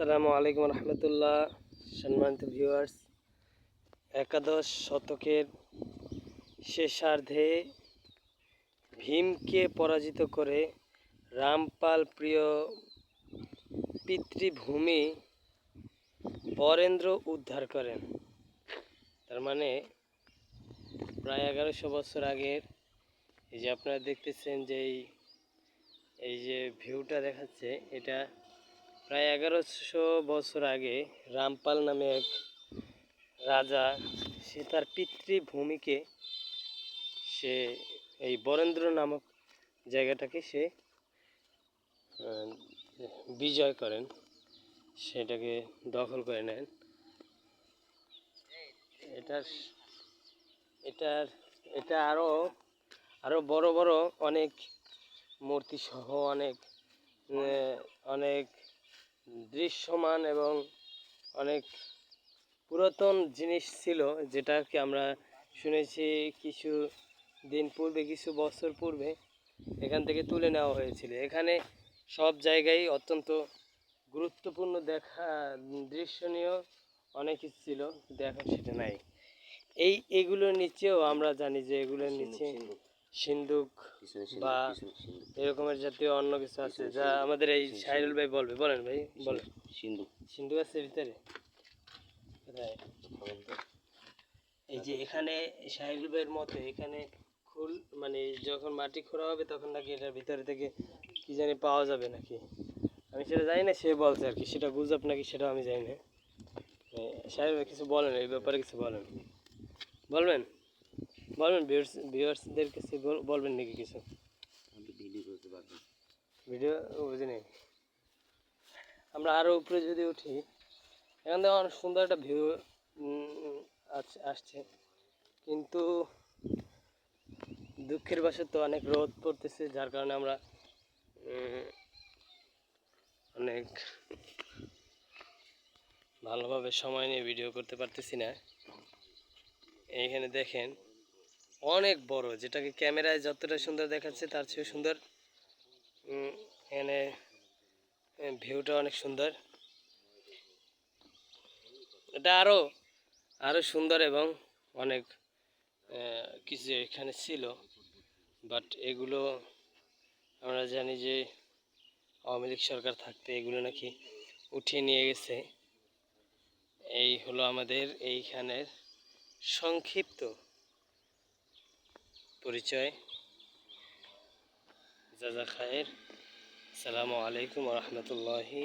আসসালামু আলাইকুম রহমতুল্লাহ, সম্মানিত ভিউয়ার্স একাদশ শতকের শেষার্ধে ভীমকে পরাজিত করে রামপাল প্রিয় পিতৃভূমি বরেন্দ্র উদ্ধার করেন। তার মানে প্রায় এগারোশো বছর আগের, এই যে আপনারা দেখতেছেন যে এই যে ভিউটা দেখাচ্ছে, এটা প্রায় এগারোশো বছর আগে রামপাল নামে এক রাজা, সে তার পিতৃভূমিকে সে এই বরেন্দ্র নামক জায়গাটাকে সে বিজয় করেন। সেটাকে দখল করে নেন। এটার এটার, এটা আরও আরও বড় বড় অনেক মূর্তি সহ অনেক অনেক দৃশ্যমান এবং অনেক পুরাতন জিনিস ছিল যেটাকে আমরা শুনেছি কিছু দিন পূর্বে, কিছু বছর পূর্বে এখান থেকে তুলে নেওয়া হয়েছিল। এখানে সব জায়গায় অত্যন্ত গুরুত্বপূর্ণ দেখা, দৃশ্যনীয় অনেক কিছু ছিল এখন সেটা নাই। এই এগুলোর নিচেও আমরা জানি যে এগুলোর নিচে সিন্ধুক বা এরকমের জাতীয় অন্য কিছু আছে যা আমাদের এই সাইরুল ভাই বলবে। বলেন ভাই বলেন। সিন্ধু সিন্ধু আছে ভিতরে? এই যে এখানে সাহিল ভাইয়ের মতে এখানে খুল মানে যখন মাটি খোঁড়া হবে তখন নাকি এটার ভিতরে থেকে কি জানি পাওয়া যাবে নাকি? আমি সেটা জানি না সে বলছে আর কি। সেটা গুজব নাকি সেটা আমি জানি না। সাহেব ভাই কিছু বলেন এই ব্যাপারে কিছু বলেন। বলবেন? বলবেন ভিউয়ার্স ভিউয়ার্সদের কাছে বল- বলবেন নাকি কিছু ভিডিও করতে পারব ভিডিও বুঝিনি আমরা আরও উপরে যদি উঠি এখান থেকে অনেক সুন্দর একটা ভিউ আসছে কিন্তু দুঃখের বশত তো অনেক রোদ পড়তেছে যার কারণে আমরা অনেক ভালোভাবে সময় নিয়ে ভিডিও করতে পারতেছি না এইখানে দেখেন অনেক বড়, যেটাকে ক্যামেরায় যতটা সুন্দর দেখাচ্ছে তার চেয়েও সুন্দর। এখানে ভিউটা অনেক সুন্দর। এটা আরও আরও সুন্দর এবং অনেক কিছু এখানে ছিল। বাট এগুলো আমরা জানি যে আওয়ামী লীগ সরকার থাকতে এগুলো নাকি উঠিয়ে নিয়ে গেছে। এই হলো আমাদের এইখানের সংক্ষিপ্ত পরিচয়। জাজা খায়ের। আসসালামু আলাইকুম রহমতুল্লাহি